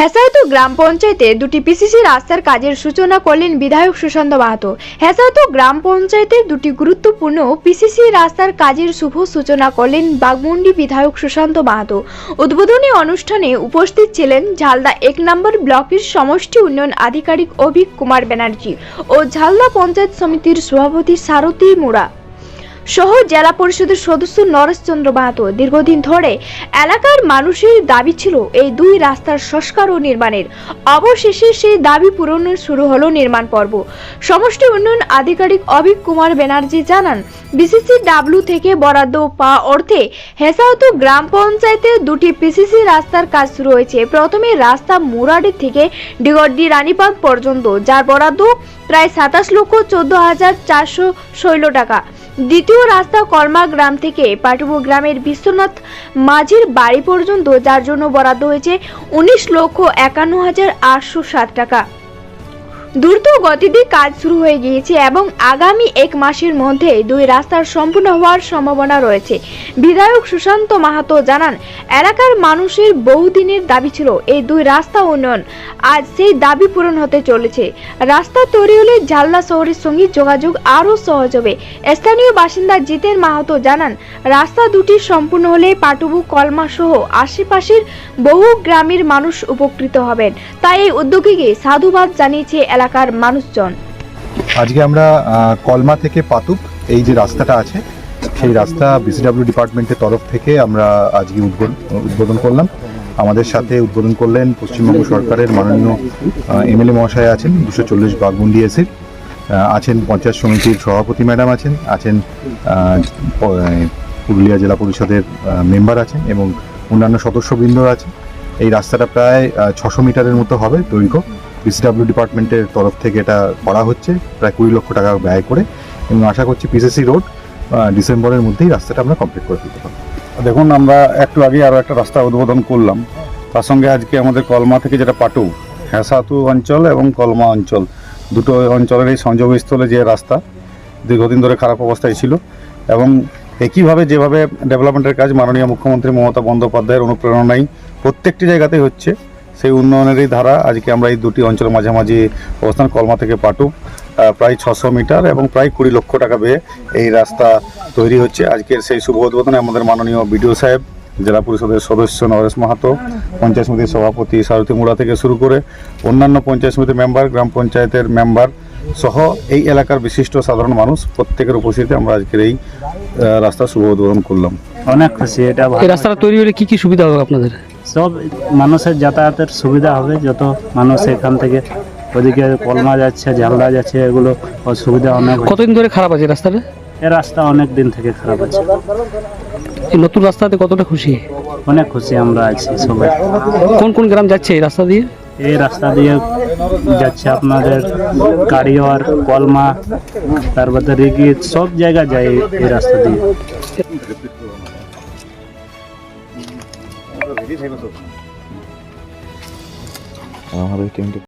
হেসায়তু গ্রাম পঞ্চায়েতে দুটি পিসিসি রাস্তার কাজের সূচনা করলেন বিধায়ক সুশান্ত মাহাতো। হেসায়তু গ্রাম পঞ্চায়েতের দুটি গুরুত্বপূর্ণ পিসিসি রাস্তার কাজের শুভ সূচনা করলেন বাগমুন্ডি বিধায়ক সুশান্ত মাহাতো। উদ্বোধনী অনুষ্ঠানে উপস্থিত ছিলেন ঝালদা এক নম্বর ব্লকের সমষ্টি উন্নয়ন আধিকারিক অভিক কুমার ব্যানার্জি ও ঝালদা পঞ্চায়েত সমিতির সভাপতি সারথী মোড়া। সহ জেলা পরিষদের সদস্য নরেশচন্দ্র মাহাতো দীর্ঘদিন ধরে এলাকার মানুষের দাবি ছিল এই দুই রাস্তার সংস্কার ও নির্মাণের। অবশেষে সেই দাবি পূরণের শুরু হলো নির্মাণ পর্ব। সমষ্টি উন্নয়ন আধিকারিক অভিক কুমার ব্যানার্জি জানান, বিসিসি ডাব্লিউ থেকে বরাদ্দ পাওয়া অর্থে হেসাউতু গ্রাম পঞ্চায়েতের দুটি পিসিসি রাস্তার কাজ শুরু হয়েছে। প্রথমে রাস্তা মুরাডি থেকে ডিগড্ডি রানীবাঁধ পর্যন্ত, যার বরাদ্দ প্রায় সাতাশ লক্ষ চোদ্দ হাজার চারশো ষোলো টাকা। দ্বিতীয় রাস্তা কর্মা গ্রাম থেকে পাটুবু গ্রামের বিশ্বনাথ মাঝির বাড়ি পর্যন্ত যার জন্য বরাদ্দ হয়েছে উনিশ লক্ষ একান্ন হাজার আটশো সাত টাকা। দ্রুত গতিতে কাজ শুরু হয়ে গিয়েছে এবং আগামী এক মাসের মধ্যে দুই রাস্তার সম্পূর্ণ হওয়ার সম্ভাবনা রয়েছে। বিধায়ক সুশান্ত মাহাতো জানান, এলাকার মানুষের বহুদিনের দাবি ছিল এই দুই রাস্তা উন্নয়ন আজ সেই দাবি পূরণ হতে চলেছে। রাস্তা তৈরি হলে ঝালদা শহরের সঙ্গে যোগাযোগ আরও সহজ হবে। স্থানীয় বাসিন্দা জিতেন মাহাতো জানান, রাস্তা দুটি সম্পূর্ণ হলে পাটুবু, কলমা সহ আশেপাশের বহু গ্রামের মানুষ উপকৃত হবেন। তাই এই উদ্যোগীকে সাধুবাদ জানিয়েছে এলাকার মানুষজন। আজকে আমরা কলমা থেকে পাতুক, এই যে রাস্তাটা আছে, সেই রাস্তা বিসিডাব্লিউ ডিপার্টমেন্টের তরফ থেকে আমরা আজকে উদ্বোধন করলাম। আমাদের সাথে উদ্বোধন করলেন পশ্চিমবঙ্গ সরকারের মাননীয় এমএলএ মহাশয় আছেন, দুশো চল্লিশ বাগমুন্ডি এসির আছেন পঞ্চায়েত সমিতির সভাপতি ম্যাডাম আছেন আছেন পুরুলিয়া জেলা পরিষদের মেম্বার আছেন এবং অন্যান্য সদস্যবৃন্দ আছেন। এই রাস্তাটা প্রায় ছশো মিটারের মতো হবে দৈর্ঘ্য। বিসিডাব্লিউ ডিপার্টমেন্টের তরফ থেকে এটা করা হচ্ছে, প্রায় কুড়ি লক্ষ টাকা ব্যয় করে। এবং আশা করছি পিসিসি রোড ডিসেম্বরের মধ্যেই রাস্তাটা আমরা কমপ্লিট করে দিতে পারব। দেখুন, আমরা একটু আগে আরও একটা রাস্তা উদ্বোধন করলাম। তার সঙ্গে আজকে আমাদের কলমা থেকে যেটা পাটু হেসাতু অঞ্চল এবং কলমা অঞ্চল। দুটো অঞ্চলের এই সংযোগস্থলে যে রাস্তা, দীর্ঘদিন ধরে খারাপ অবস্থায় ছিল। এবং একইভাবে যেভাবে ডেভেলপমেন্টের কাজ মাননীয় মুখ্যমন্ত্রী মমতা বন্দ্যোপাধ্যায়ের অনুপ্রেরণায় প্রত্যেকটি জায়গাতেই হচ্ছে। সেই উন্নয়নেরই ধারা। আজকে আমরা এই দুটি অঞ্চলের মাঝামাঝি অবস্থান কলমা থেকে পাটু প্রায় ছশো মিটার এবং প্রায় কুড়ি লক্ষ টাকা ব্যয়ে এই রাস্তা তৈরি হচ্ছে। আজকের সেই শুভ উদ্বোধনে আমাদের মাননীয় বিডিও সাহেব, জেলা পরিষদের সদস্য নরেশ মাহাতো, পঞ্চায়েত সমিতির সভাপতি সারথী মুড়া থেকে শুরু করে অন্যান্য পঞ্চায়েত সমিতির মেম্বার, গ্রাম পঞ্চায়েতের মেম্বার সহ এই এলাকার বিশিষ্ট সাধারণ মানুষ প্রত্যেকের উপস্থিতিতে আমরা আজকের এই রাস্তা শুভ উদ্বোধন করলাম। অনেক খুশি এটা এই রাস্তাটা তৈরি হলে কি কি সুবিধা হবে আপনাদের? সব মানুষের যাতায়াতের সুবিধা হবে যত মানুষ এখান থেকে ওদিকে কলমা যাচ্ছে ঝালদা যাচ্ছে এগুলো অসুবিধা অনেক কতদিন ধরে খারাপ আছে রাস্তাটা? এই রাস্তা অনেক দিন থেকে খারাপ আছে। এই নতুন রাস্তাতে কতটা খুশি? অনেক খুশি আমরা আছি সবাই। কোন কোন গ্রাম যাচ্ছে এই রাস্তা দিয়ে? এই রাস্তা দিয়ে যাচ্ছে আপনাদের কারিয়র কলমা তারপরে রিগিত সব জায়গা যায় এই- এই রাস্তা দিয়ে